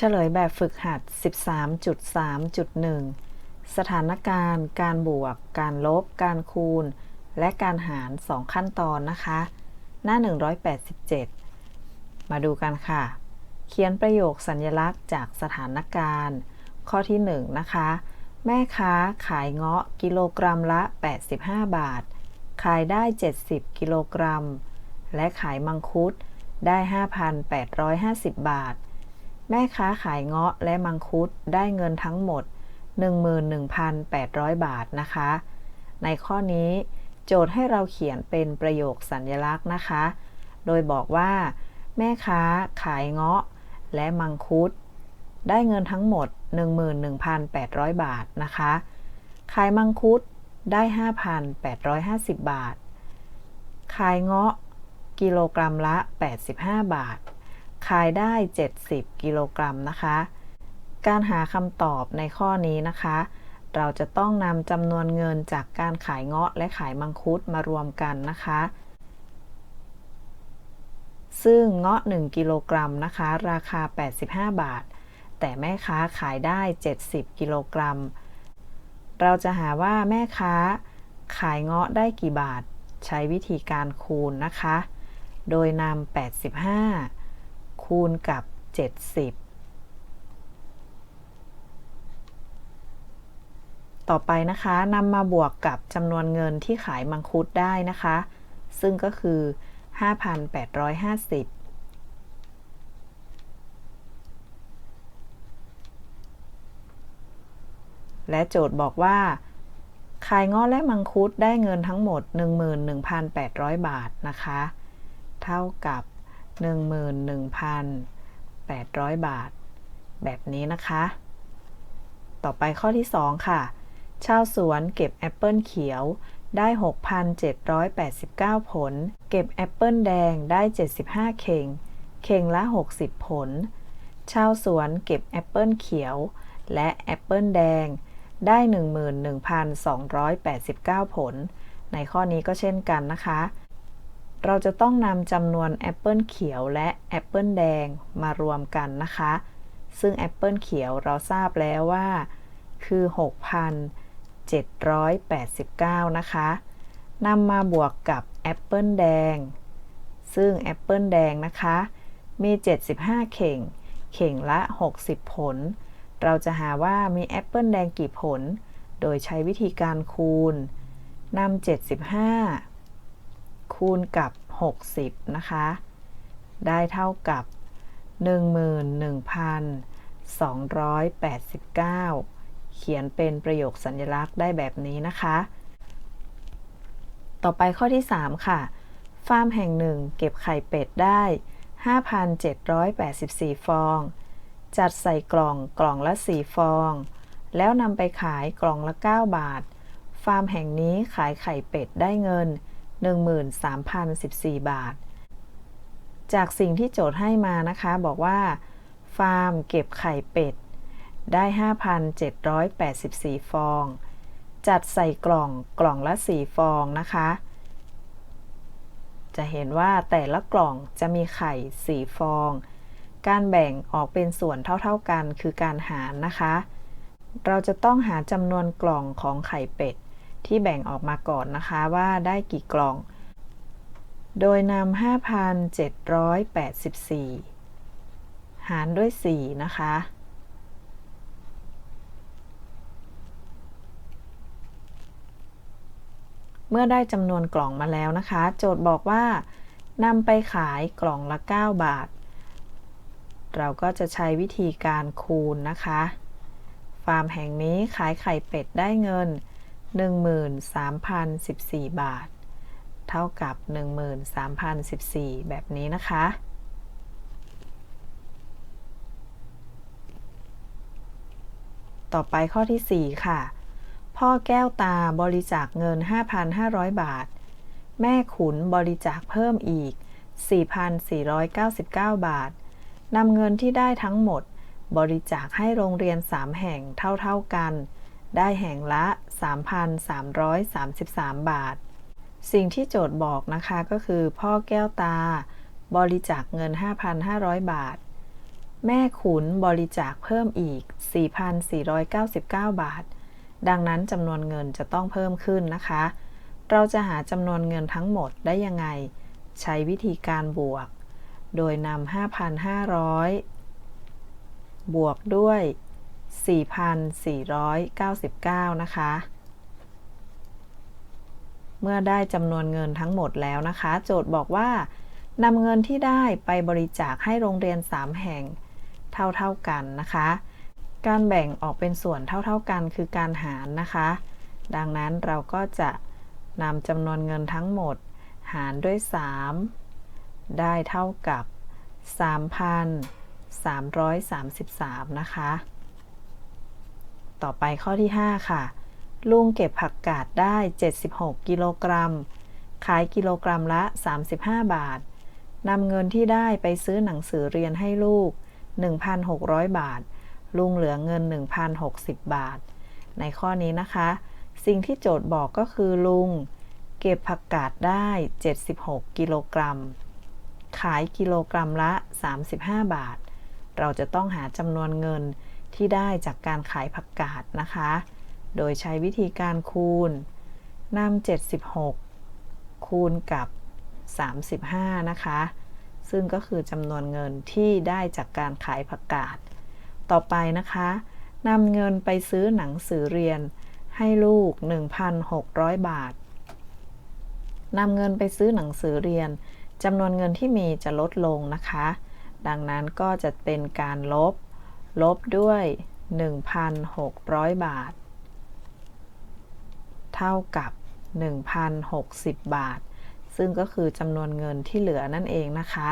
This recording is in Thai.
เฉลยแบบฝึกหัด 13.3.1 สถานการณ์ การบวก การลบ การคูณ และการหาร 2 ขั้นตอนนะคะ หน้า 187 มาดูกันค่ะ เขียนประโยคสัญลักษณ์จากสถานการณ์ ข้อที่ 1 นะคะ แม่ค้าขายเงาะกิโลกรัมละ 85 บาท ขายได้ 70 กิโลกรัม และขายมังคุดได้ 5,850 บาท แม่ค้าขายเงาะและมังคุดได้เงินทั้งหมด 11,800 บาทนะคะ ในข้อนี้โจทย์ให้เราเขียนเป็นประโยคสัญญลักษณ์นะคะ โดยบอกว่า แม่ค้าขายเงาะและมังคุด ได้เงินทั้งหมด 11,800 บาทนะคะ ขายมังคุดได้ 5,850 บาท ขายเงาะกิโลกรัมละ 85 บาท ขายได้ 70 กิโลกรัมนะคะ การหาคำตอบในข้อนี้นะคะ เราจะต้องนำจำนวนเงินจากการขายเงาะและขายมังคุดมารวมกันนะคะ ซึ่งเงาะ 1 กิโลกรัมนะคะ ราคา 85 บาท แต่แม่ค้าขายได้ 70 กิโลกรัม เราจะหาว่าแม่ค้าขายเงาะได้กี่บาท ใช้วิธีการคูณนะคะ โดยนำ85 คูณกับ 70 ต่อไปนะคะนำมาบวกกับจำนวนเงินที่ขายมังคุดได้นะคะ ซึ่งก็คือ 5,850และโจทย์บอกว่า ขายง้อและมังคุดได้เงินทั้งหมด 11,800 บาทนะคะ เท่ากับ 11,800 บาท แบบนี้นะคะ ต่อไปข้อที่ 2 ค่ะ ชาวสวนเก็บแอปเปิลเขียวได้ 6,789 ผล เก็บแอปเปิลแดงได้ 75 เข่ง เข่งละ 60 ผล ชาวสวนเก็บแอปเปิลเขียว และแอปเปิลแดงได้ 11,289 ผล ในข้อนี้ก็เช่นกันนะคะ เราจะต้องนำจำนวนแอปเปิลเขียวและแอปเปิลแดงมารวมกันนะคะ ซึ่งแอปเปิลเขียวเราทราบแล้วว่า คือ 6,789 นะคะนำมาบวกกับแอปเปิลแดง ซึ่งแอปเปิลแดงนะคะ มี 75 เข่ง เข่งละ 60 ผล เราจะหาว่ามีแอปเปิลแดงกี่ผล โดยใช้วิธีการคูณนำ75 คูณกับ 60 นะคะ ได้เท่ากับ 11,289 เขียนเป็นประโยคสัญลักษณ์ได้แบบนี้นะคะ ต่อไปข้อที่ 3 ค่ะ ฟาร์มแห่งหนึ่งเก็บไข่เป็ดได้ 5,784 ฟอง จัดใส่กล่องกล่องละ 4 ฟอง แล้วนำไปขายกล่องละ 9 บาท ฟาร์มแห่งนี้ขายไข่เป็ดได้เงิน 13,014 บาท จากสิ่งที่โจทย์ให้มานะคะบอกว่า ฟาร์มเก็บไข่เป็ด ได้ 5,784 ฟอง จัดใส่กล่องกล่องละ 4 ฟองนะคะ จะเห็นว่าแต่ละกล่องจะมีไข่ 4 ฟอง การแบ่งออกเป็นส่วนเท่าๆกันคือการหารนะคะ เราจะต้องหาจำนวนกล่องของไข่เป็ด ที่แบ่งออกมาก่อนนะคะว่าได้กี่กล่อง โดยนำ 5,784 หารด้วย 4 นะคะ เมื่อได้จำนวนกล่องมาแล้วนะคะ โจทย์บอกว่านำไปขายกล่องละ 9 บาท เราก็จะใช้วิธีการคูณนะคะ ฟาร์มแห่งนี้ขายไข่เป็ดได้เงิน 13,014 บาท เท่ากับ 13,014 แบบนี้นะคะ ต่อไปข้อที่ 4 ค่ะ พ่อแก้วตาบริจาคเงิน 5,500 บาท แม่ขุนบริจาคเพิ่มอีก 4,499 บาทนำเงินที่ได้ทั้งหมด บริจาคให้โรงเรียน 3 แห่งเท่า ๆกัน ได้แห่งละ 3,333 บาท สิ่งที่โจทย์บอกนะคะก็คือ พ่อแก้วตา บริจาคเงิน 5,500 บาท แม่ขุนบริจาคเพิ่มอีก 4,499 บาท ดังนั้นจำนวนเงินจะต้องเพิ่มขึ้นนะคะ เราจะหาจำนวนเงินทั้งหมดได้ยังไง ใช้วิธีการบวก โดยนำ 5,500 บวกด้วย 4,499 นะคะ เมื่อได้จำนวนเงินทั้งหมดแล้วนะคะ โจทย์บอกว่านำเงินที่ได้ไปบริจาคให้โรงเรียน 3 แห่งเท่าๆกันนะคะ การแบ่งออกเป็นส่วนเท่าๆกันคือการหารนะคะ ดังนั้นเราก็จะนำจำนวนเงินทั้งหมด หารด้วย 3 ได้เท่ากับ 3,333 นะคะ ต่อไปข้อที่ 5 ค่ะ ลุงเก็บผักกาดได้ 76 กิโลกรัม ขายกิโลกรัมละ 35 บาทนำเงินที่ได้ไปซื้อหนังสือเรียนให้ลูก 1,600 บาท ลุงเหลือเงิน 1,060 บาท ในข้อนี้นะคะ สิ่งที่โจทย์บอกก็คือลุง เก็บผักกาดได้ 76 กิโลกรัม ขายกิโลกรัมละ 35 บาท เราจะต้องหาจำนวนเงิน ที่ได้จากการขายผักกาดนะคะ โดยใช้วิธีการคูณนำ76 คูณกับ 35 นะคะ ซึ่งก็คือจำนวนเงินที่ได้จากการขายผักกาด ต่อไปนะคะนำเงินไปซื้อหนังสือเรียนให้ลูก 1,600 บาทนำเงินไปซื้อหนังสือเรียนจำนวนเงินที่มีจะลดลงนะคะ ดังนั้นก็จะเป็นการลบ ลบด้วย 1,600 บาท เท่ากับ 1,060 บาท ซึ่งก็คือจำนวนเงินที่เหลือนั่นเองนะคะ